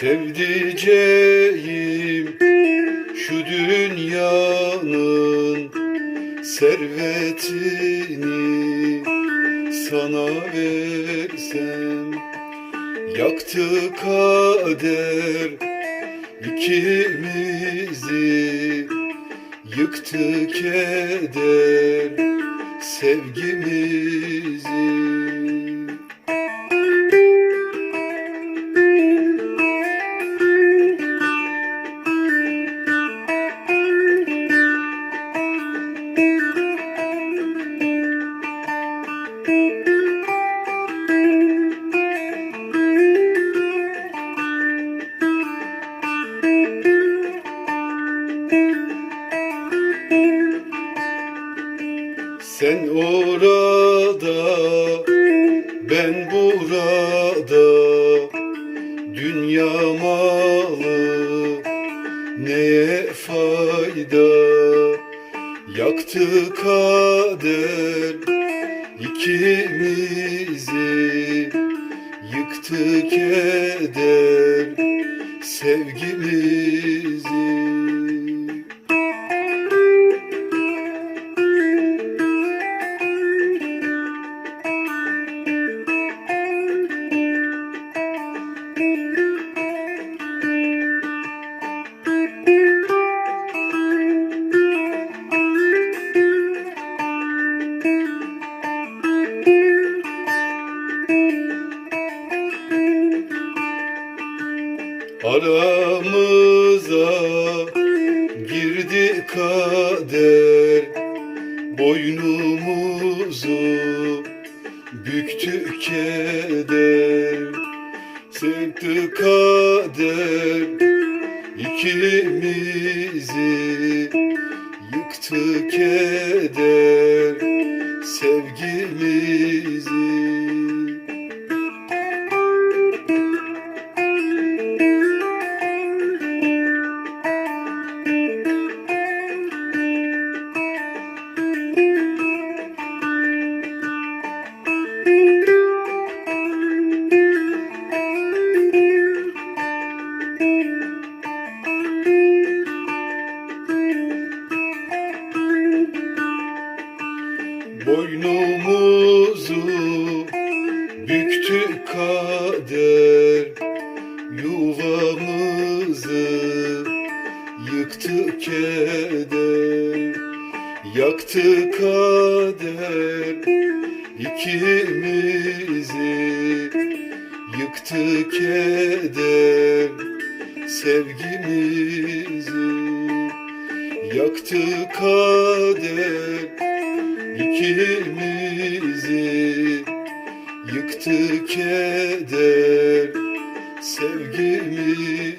Sevdiceğim şu dünyanın servetini sana versem. Yaktı kader ikimizi Yıktı keder sevgimizi Sen orada, ben burada. Dünya malı neye fayda? Yaktı kader ikimizi Yıktı keder sevgimizi Aramıza girdi kader. Boynumuzu büktü keder. Sıktı kader ikimizi. Yıktı keder sevgimizi Boynumuzu büktü kader Yuvamızı yıktı keder. Yaktı kader ikimizi Yıktı keder sevgimizi. Yaktı kader ikimizi Yıktı keder sevgimizi